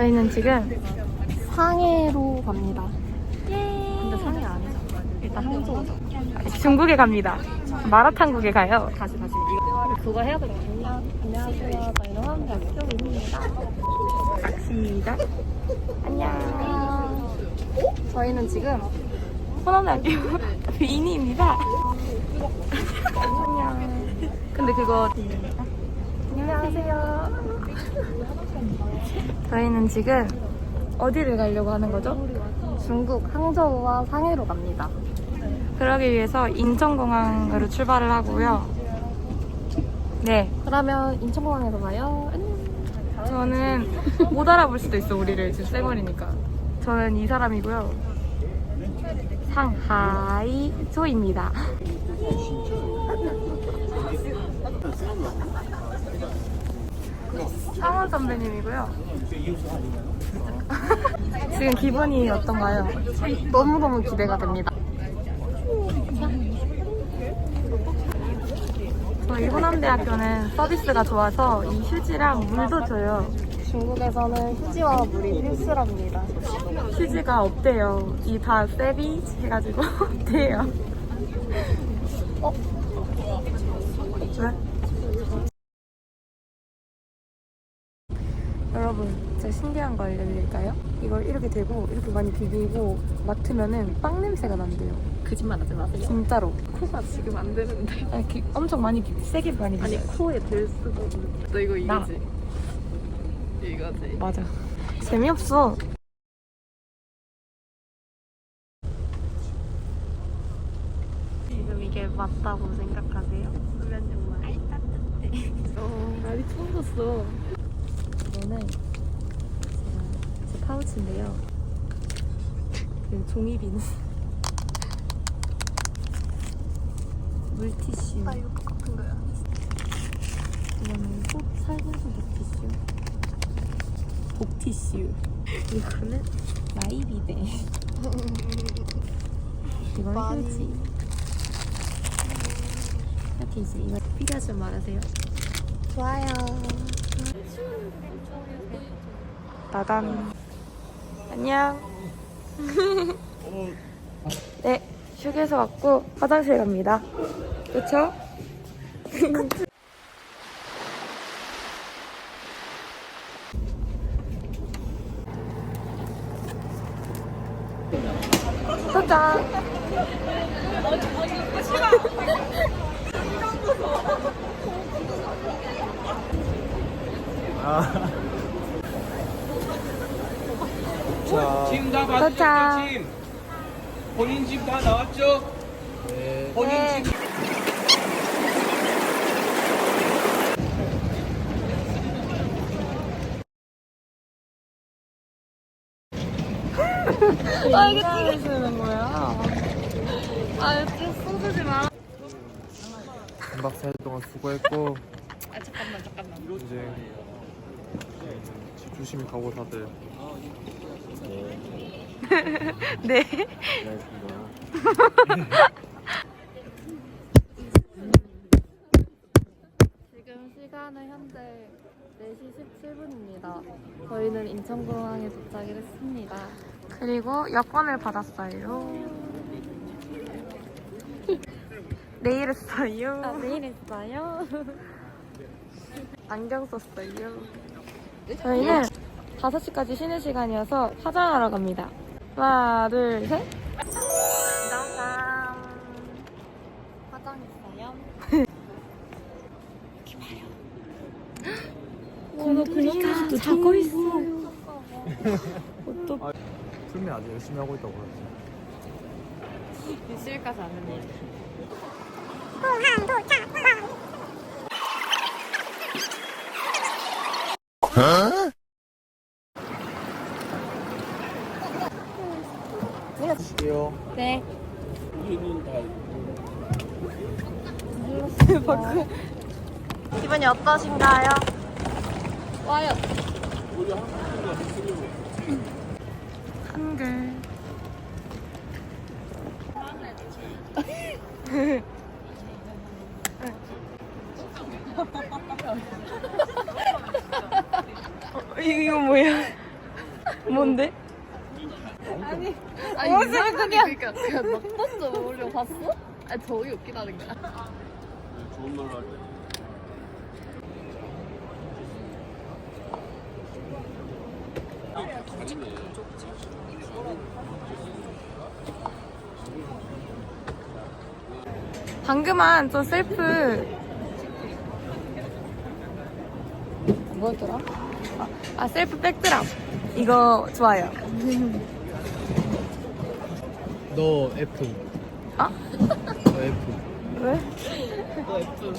저희는 지금 상해로 갑니다. 근데 상해 아니죠? 일단 항저우죠. 중국에 갑니다. 마라탕국에 가요. 다시 다시 이거 그거 해야 되거든요. 안녕하세요. 저희는 화암대학교 민입니다. 시작. 안녕. 저희는 지금 호남대학교 민입니다. 안녕. 근데 그거 안녕하세요. 저희는 지금 어디를 가려고 하는 거죠? 중국 항저우와 상해로 갑니다. 그러기 위해서 인천공항으로 출발을 하고요. 네. 그러면 인천공항에서 봐요. 안녕. 저는 못 알아볼 수도 있어, 우리를. 지금 쌩얼이니까. 저는 이 사람이고요. 상하이 조입니다. 상원 선배님이고요. 지금 기분이 어떤가요? 너무너무 기대가 됩니다. 저희 호남대학교는 서비스가 좋아서 이 휴지랑 물도 줘요. 중국에서는 휴지와 물이 필수랍니다. 휴지가 없대요. 이 다 세비 해가지고 없대요. 어? 왜? 진짜 신기한 거 알려드릴까요? 이걸 이렇게 대고 이렇게 많이 비비고 맡으면은 빵 냄새가 난대요. 거짓말 하지 마세요. 진짜로. 코가 지금 안 되는데. 아니, 이렇게 엄청 많이 비비, 세게 많이 비비. 아니 코에 들 수도 없는데. 너 이거 나. 이거지? 이거지. 맞아. 재미없어. 지금 이게 맞다고 생각하세요? 수면 양말. 아이 따뜻해. 어 날이 추워졌어. 이거는 파우치인데요. 그 종이 비누. 물티슈. 아 이거 똑같은 거야. 이거는 속 살균소 독티슈. 독티슈. 이거는 마이비데. 이거는 많이. 휴지. 이렇게 이제 이거 필요하시면 말하세요. 좋아요. 나단. 안녕. 네, 휴게소 왔고 화장실 갑니다. 그쵸? 도착. 짐다 도착. 받으셨죠, 짐? 본인 짐다 나왔죠? 본인 네. 짐. 아, 이게 찌개 쓰는 거야. 아, 이렇게 쏟지 마. 3박 4일 동안 수고했고 아 잠깐만 잠깐만. 이제 집 조심히 가고 다들 네. 지금 시간은 현재 4시 17분입니다. 저희는 인천공항에 도착을 했습니다. 그리고 여권을 받았어요. 내일 했어요. 아, 내일 했어요. 안경 썼어요. 저희는 5시까지 쉬는 시간이어서 화장하러 갑니다. 하나, 둘, 셋. 나감. 화장했어요? 곰돌이가 자고 있어요. 어떡 풀면 아주 열심히 하고 있다고 그러지 미실까지 안 했니? 이요 네. 기분이 어떠신가요? 와요. 한글. 어, 이거 뭐야? 뭔데? 아니 무슨 그냥 그러니까 내가 한 번도 올려 봤어? 아 저기 웃기다는 거야. 좋은 말로 할 때. 방금한 저 셀프 뭐였더라? 아, 아, 셀프 백드랍 이거 좋아요 너 F. 어? 너 F. 왜? 너 F.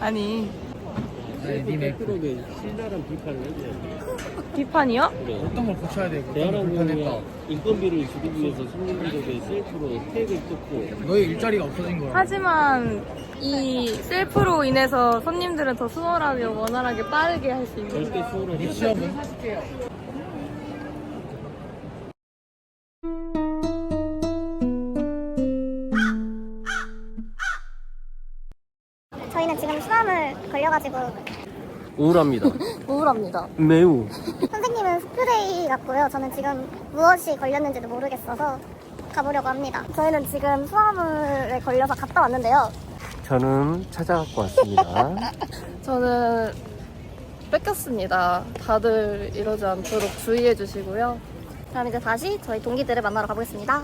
아니 아니, 님 F. 프로그에 신랄한 비판을 해줘요. 비판이요? 그래. 어떤 걸 고쳐야 되고 대한항공이. 인건비를 줄이기 위해서 손님들에게 셀프로 택을 뜯고 너의 일자리가 없어진 거야. 하지만 이 셀프로 인해서 손님들은 더 수월하게 원활하게 빠르게 할 수 있는 절대 수월을 이 해줘. 취업은? 우울합니다. 우울합니다 매우. 선생님은 스프레이 같고요. 저는 지금 무엇이 걸렸는지도 모르겠어서 가보려고 합니다. 저희는 지금 수암을에 걸려서 갔다 왔는데요. 저는 찾아갖고 왔습니다. 저는 뺏겼습니다. 다들 이러지 않도록 주의해 주시고요. 그럼 이제 다시 저희 동기들을 만나러 가보겠습니다.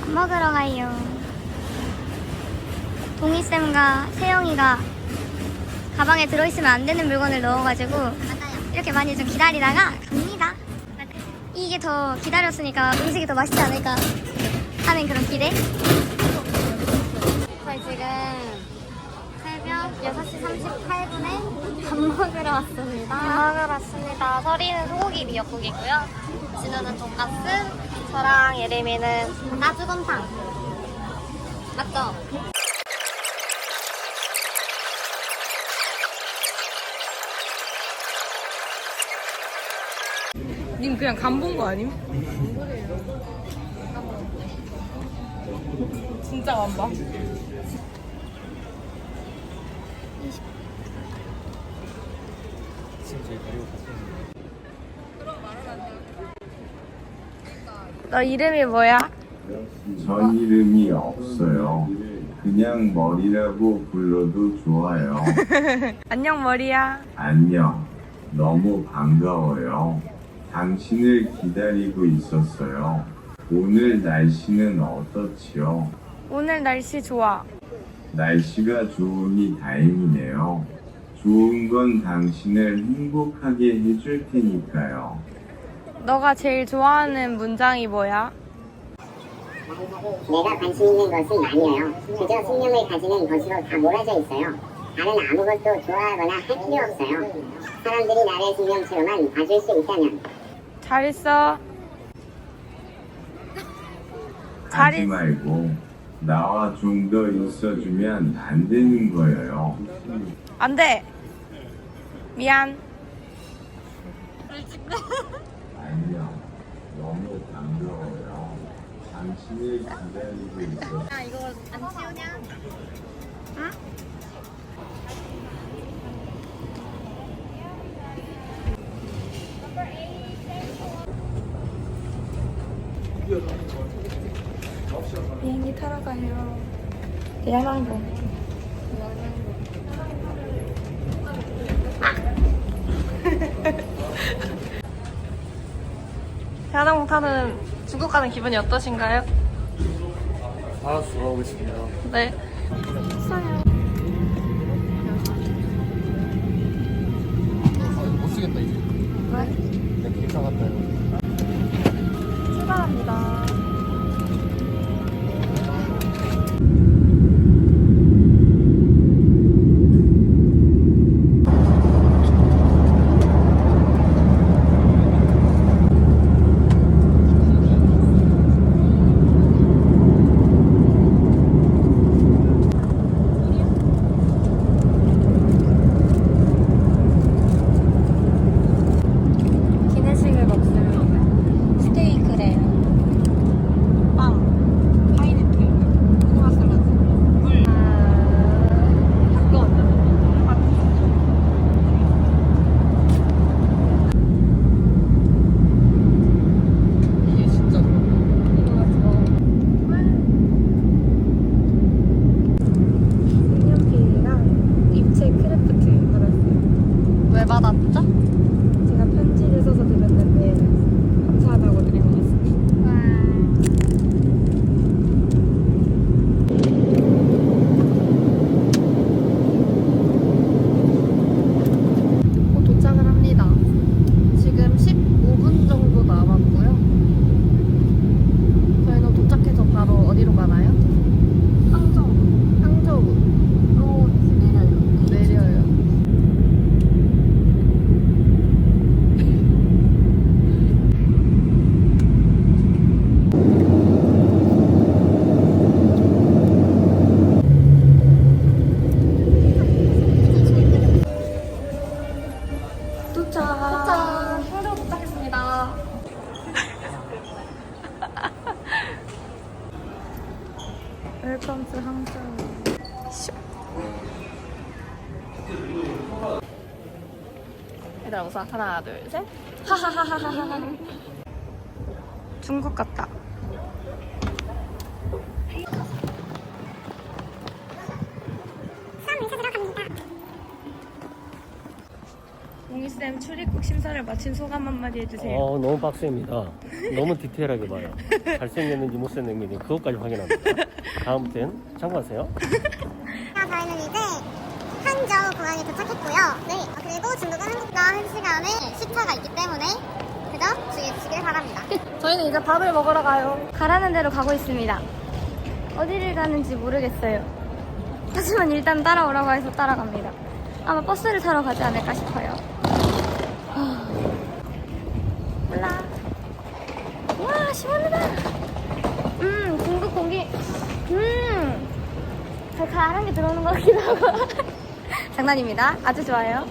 밥 먹으러 가요. 동희쌤과 세영이가 가방에 들어있으면 안 되는 물건을 넣어가지고 이렇게 많이 좀 기다리다가 갑니다. 이게 더 기다렸으니까 음식이 더 맛있지 않을까 하는 그런 기대. 저희 지금 새벽 6시 38분에 밥 먹으러 왔습니다. 밥 먹으러 왔습니다. 서리는 소고기 미역국이고요. 진우는 돈가스, 저랑 예림이는 나주건탕. 맞죠? 님 그냥 간 본 거 아님? 진짜 안 봐. 너 이름이 뭐야? 전 이름이 없어요. 그냥 머리라고 불러도 좋아요. 안녕 머리야. 안녕. 너무 반가워요. 당신을 기다리고 있었어요. 오늘 날씨는 어떻지요? 오늘 날씨 좋아. 날씨가 좋으니 다행이네요. 좋은 건 당신을 행복하게 해줄 테니까요. 너가 제일 좋아하는 문장이 뭐야? 내가 관심 있는 것은 아니에요. 그저 생명을 가지는 것으로 다 몰아져 있어요. 나는 아무것도 좋아하거나 할 필요 없어요. 사람들이 나를 생명체로만 봐줄 수 있다면 잘 있어. 잘 하지 있. 말고 나와 좀 더 있어주면 안 되는 거예요. 안 돼. 미안. 안녕. 너무 반가워요. 당신을 기다리고 있었어요. 비행기 타러 가요. 대한항공. 대한항공 타는 중국 가는 기분이 어떠신가요? 알아서 돌아오겠습니다. 네. 못 하나, 둘, 셋. 중국 같다. 옹이쌤 출입국 심사를 마친 소감 한마디 해주세요. 어, 너무 빡셉니다. 너무 디테일하게 봐요. 잘생겼는지 못생겼는지 그것까지 확인합니다. 다음 땐 참고하세요. 저희는 이제 항저우 공항에 도착했고요. 네. 그리고 중국은 한국과 한 시간의 시차가 있기 때문에 그죠? 주의해주시길 바랍니다. 저희는 이제 밥을 먹으러 가요. 가라는 대로 가고 있습니다. 어디를 가는지 모르겠어요. 하지만 일단 따라오라고 해서 따라갑니다. 아마 버스를 타러 가지 않을까 싶어요. 하... 몰라. 와, 시원하다. 음, 중국 공기. 음, 잘 가란 게 들어오는 것 같기도 하고. 장난입니다. 아주 좋아요.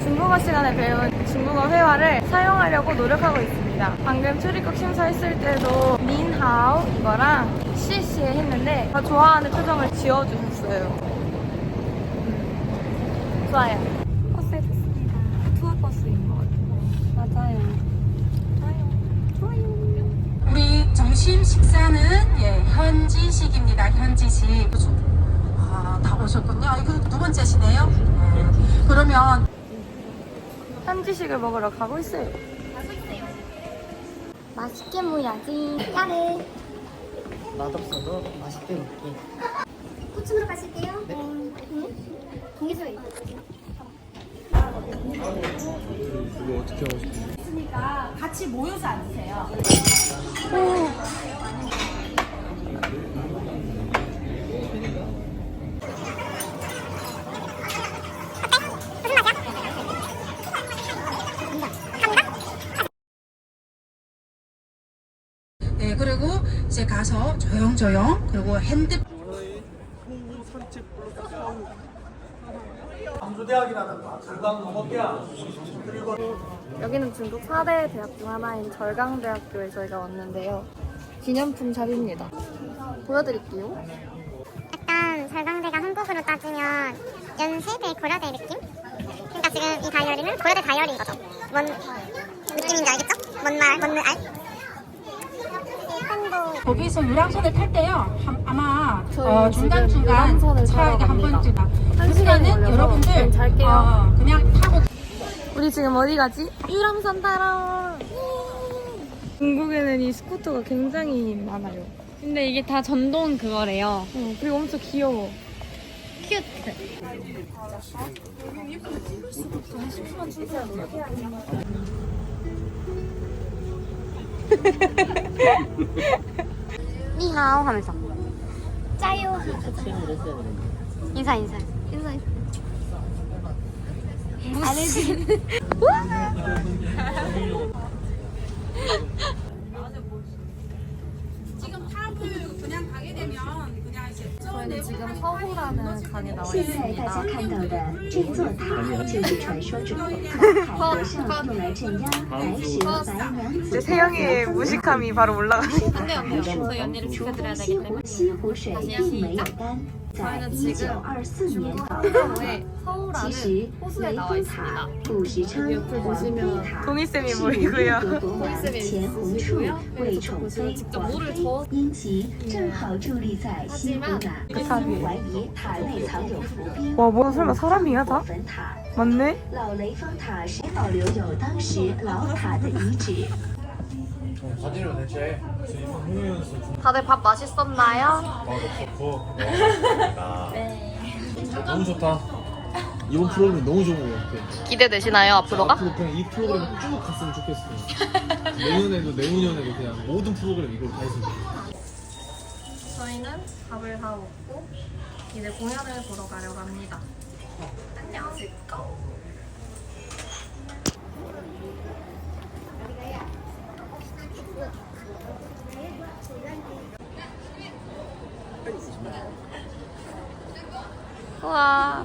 중국어 시간에 배운 중국어 회화를 사용하려고 노력하고 있습니다. 방금 출입국 심사했을 때도 닌하오 이거랑 시시에 했는데 더 좋아하는 표정을 지어주셨어요. 음, 좋아요. 버스에 탔습니다. 투어 버스인 것 같아요. 맞아요. 좋아요. 좋아요. 우리 점심 식사는 예, 현지식입니다. 현지식. 아, 다 오셨군요. 이거 두 번째시네요. 네. 그러면 현지식을 먹으러 가고 있어요. 맛있게 모야지. 야르. 맛없어도 맛있게 먹기. 고층으로 가실게요. 네. 공개소에 이거 어떻게 하고 싶어요? 같이 모여서 앉으세요. 네, 이제 가서 조용조용 그리고 핸드 여기는 중국 4대 대학 중 하나인 절강대학교에 저희가 왔는데요. 기념품 샵입니다. 보여드릴게요. 약간 절강대가 한국으로 따지면 연세대 고려대 느낌? 그러니까 지금 이 다이어리는 고려대 다이어리인 거죠. 뭔 느낌인지 알겠죠? 뭔 말, 뭔 알? 거기서 유람선을 탈 때요. 한- 아마 어, 지금 중간 중간 유람선을 차에 타러 한 갑니다. 번쯤 걸려서 여러분들. 어, 그냥 타고 우리 지금 어디 가지? 유람선 타러! 중국에는 이 스쿠터가 굉장히 많아요. 근데 이게 다 전동 그거래요. 어, 그리고 엄청 귀여워. 큐트. 니하오 하면서. 짜요. 인사 인사 인사 안해지 지금 탑을 그냥 가게 되면 그냥 이제 저희는 타오라는 강에 나와 있습니다. 이제 세영이의 무식함이 바로 올라가네요. 근데 언니, 저 언니를 지켜드려야 되기 때문에 다시 시작. 在一九二四年倒塌了其实雷峰塔古时称黄帝塔是古印度国王钱红处为宠妃黄妃因其正好伫立在西湖南非洲怀疑塔内藏有伏兵或者是部分塔老雷峰塔是保留有当时老塔的遗址 사진을 대체 다들 밥 맛있었나요? 좋고 네 너무 좋다 이번 프로그램 너무 좋은 것 같아 기대되시나요, 앞으로가? 앞으로 그냥 이 프로그램 쭉 갔으면 좋겠어 내년에도 내후년에도 그냥 모든 프로그램 이걸 다 했으면 좋겠어 저희는 밥을 다 먹고 이제 공연을 보러 가려고 합니다. 안녕. 우와.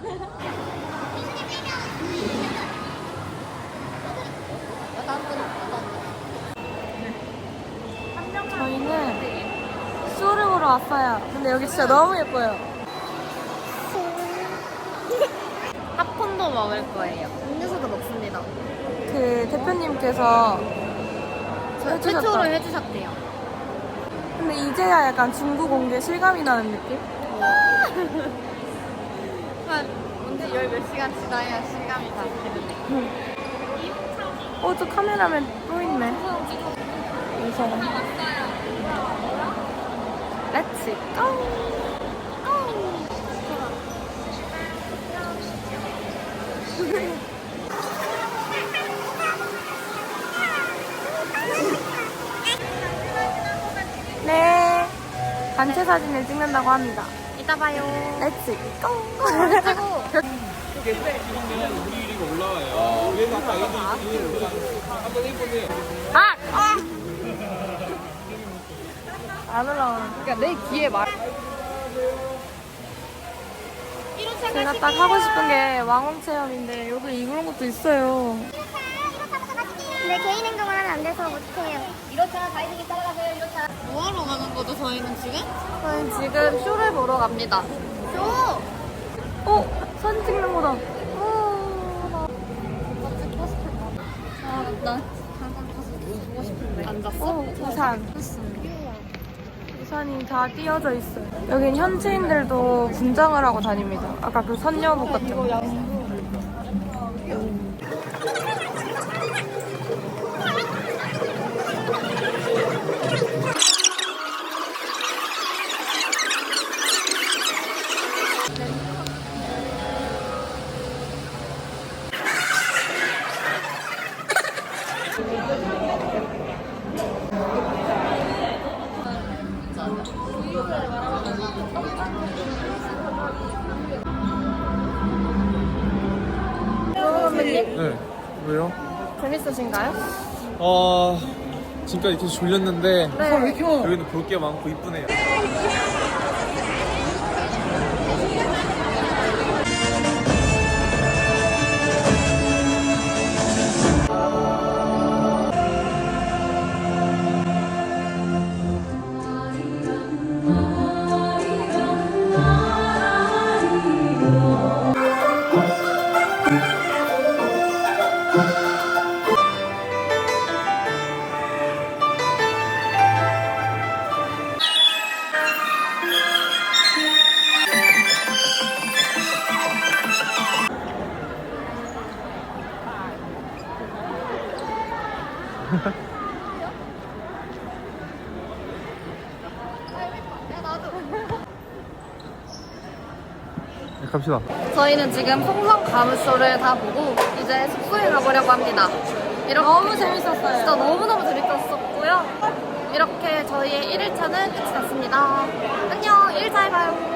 저희는 왔어요. 근데 여기 진짜 너무 예뻐요. 팝콘도 먹을 거예요. 음료수도 먹습니다. 그 대표님께서 해주셨다. 최초로 해주셨대요. 근데 이제야 약간 중국 온 게 실감이 나는 느낌? 한 언제 열몇 시간 지나야 실감이 다 되는데. 어, 저 카메라맨 또 있네. 렛츠 고! 네. 단체 사진을 찍는다고 합니다. 이따 봐요. 렛츠 고! 한번 해보세요. 아! 아! 안 올라오는. 그러니까 내 귀에 말. 제가 딱 하고 싶은 게 왕홍 체험인데 여기 이런 것도 있어요. 근데 개인 행동을 하면 안 돼서 못해요. 뭐하러 가는 거죠 저희는 지금? 저는 지금 쇼를 보러 갑니다. 쇼! 어? 사진 찍는 거다. 나 잠깐 가서 보고 싶은데. 앉았어? 어, 우산. 우산이 다 띄어져 있어요. 여긴 현지인들도 분장을 하고 다닙니다. 아까 그 선녀복 같은 거. 네. 왜요? 재밌으신가요? 어 지금까지 계속 졸렸는데 네. 여기는 볼 게 많고 이쁘네요. 갑시다. 저희는 지금 송성 가무쇼를 다 보고 이제 숙소에 가보려고 합니다. 이렇게 너무 재밌었어요. 진짜 너무너무 재밌었었고요. 이렇게 저희의 1일차는 끝이 났습니다. 안녕, 1일차에 봐요.